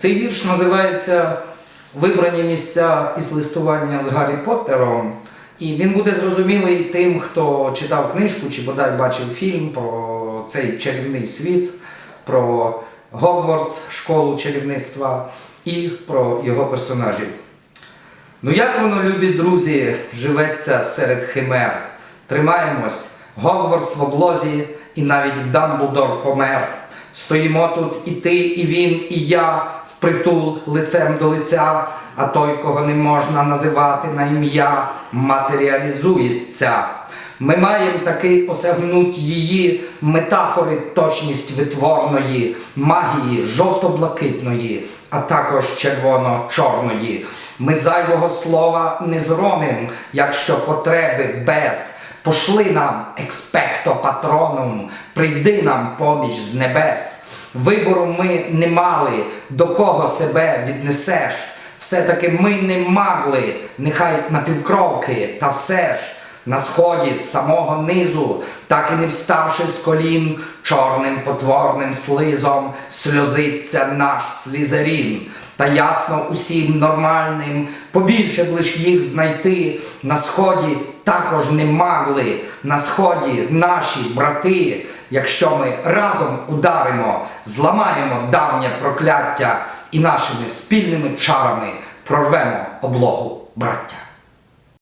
Цей вірш називається Вибрані місця із листування з Гаррі Поттером. І він буде зрозумілий тим, хто читав книжку чи бодай бачив фільм про цей чарівний світ, про Гогвартс, школу чарівництва і про його персонажів. Ну як воно, любі друзі, живеться серед химер. Тримаємось, Гогвартс в облозі, і навіть Дамблдор помер. Стоїмо тут і ти, і він, і я впритул лицем до лиця, а той, кого не можна називати на ім'я, матеріалізується. Ми маємо таки осягнуть її метафори точність витворної, магії жовто-блакитної, а також червоно-чорної. Ми зайвого слова не зромим, якщо потреби без. Пошли нам експекто патронум, прийди нам поміч з небес. Вибору ми не мали, до кого себе віднесеш. Все-таки ми не могли, нехай напівкровки, та все ж на сході з самого низу, так і не вставши з колін, чорним потворним слизом сльозиться наш слізерін. Та ясно усім нормальним, побільше б лиш їх знайти. На сході також не могли, на сході наші брати. Якщо ми разом ударимо, зламаємо давнє прокляття і нашими спільними чарами прорвемо облогу браття.